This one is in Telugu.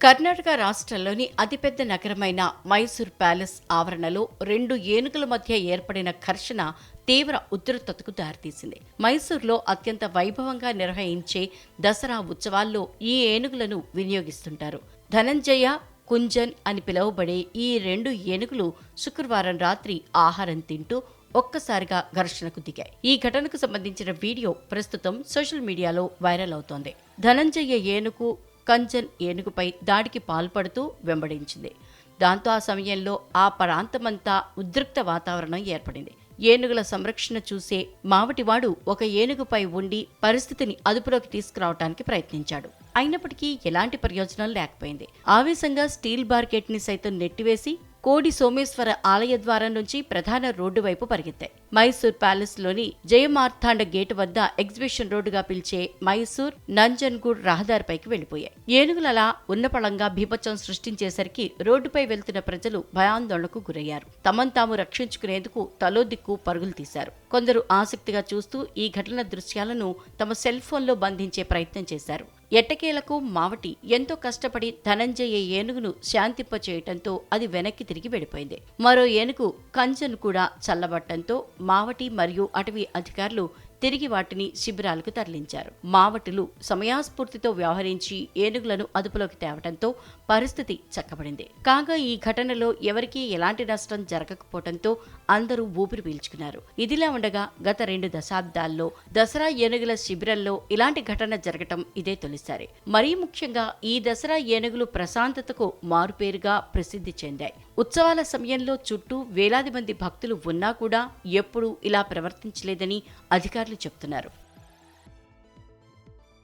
కర్ణాటక రాష్ట్రంలోని అతిపెద్ద నగరమైన మైసూర్ ప్యాలెస్ ఆవరణలో రెండు ఏనుగుల మధ్య ఏర్పడిన ఘర్షణ తీవ్ర ఉద్రిక్తతకు దారితీసింది. మైసూర్లో అత్యంత వైభవంగా నిర్వహించే దసరా ఉత్సవాల్లో ఈ ఏనుగులను వినియోగిస్తుంటారు. ధనంజయ కుంజన్ అని పిలువబడే ఈ రెండు ఏనుగులు శుక్రవారం రాత్రి ఆహారం తింటూ ఒక్కసారిగా ఘర్షణకు దిగాయి. ఈ ఘటనకు సంబంధించిన వీడియో ప్రస్తుతం సోషల్ మీడియాలో వైరల్ అవుతోంది. ధనంజయ ఏనుగు కంచన్ ఏనుగుపై దాడికి పాల్పడుతూ వెంబడించింది. దాంతో ఆ సమయంలో ఆ ప్రాంతమంతా ఉద్రిక్త వాతావరణం ఏర్పడింది. ఏనుగుల సంరక్షణ చూసే మావటివాడు ఒక ఏనుగుపై ఉండి పరిస్థితిని అదుపులోకి తీసుకురావటానికి ప్రయత్నించాడు. అయినప్పటికీ ఎలాంటి ప్రయోజనం లేకపోయింది. ఆవేశంగా స్టీల్ బార్కెట్ని సైతం నెట్టివేసి కోడి సోమేశ్వర ఆలయ ద్వారం నుంచి ప్రధాన రోడ్డు వైపు పరిగెత్తాయి. మైసూర్ ప్యాలెస్లోని జయమార్థాండ గేటు వద్ద ఎగ్జిబిషన్ రోడ్డుగా పిలిచే మైసూర్ నంజన్గూడ్ రహదారిపైకి వెళ్ళిపోయాయి ఏనుగులలా ఉన్నపళంగా బీభత్సం సృష్టించేసరికి రోడ్డుపై వెళ్తున్న ప్రజలు భయాందోళనకు గురయ్యారు. తమను తాము రక్షించుకునేందుకు తలోదిక్కు పరుగులు తీశారు. కొందరు ఆసక్తిగా చూస్తూ ఈ ఘటన దృశ్యాలను తమ సెల్ ఫోన్లో బంధించే ప్రయత్నం చేశారు. ఎట్టకేలకు మావటి ఎంతో కష్టపడి ధనంజయ ఏనుగును శాంతింపచేయటంతో అది వెనక్కి తిరిగి వెళ్ళిపోయింది. మరో ఏనుగు కంచెను కూడా చల్లబట్టంతో మావటి మరియు అటవీ అధికారులు తిరిగి వాటిని శిబిరాలకు తరలించారు. మావటులు సమయాస్ఫూర్తితో వ్యవహరించి ఏనుగులను అదుపులోకి తేవడంతో పరిస్థితి చక్కబడింది. కాగా ఈ ఘటనలో ఎవరికీ ఎలాంటి నష్టం జరగకపోవడంతో అందరూ ఊపిరి పీల్చుకున్నారు. ఇదిలా ఉండగా గత రెండు దశాబ్దాల్లో దసరా ఏనుగుల శిబిరంలో ఇలాంటి ఘటన జరగటం ఇదే తొలిసారి. మరీ ముఖ్యంగా ఈ దసరా ఏనుగులు ప్రశాంతతకు మారుపేరుగా ప్రసిద్ధి చెందాయి. ఉత్సవాల సమయంలో చుట్టూ వేలాది మంది భక్తులు ఉన్నా కూడా ఎప్పుడూ ఇలా ప్రవర్తించలేదని అధికారులు చెప్తున్నారు.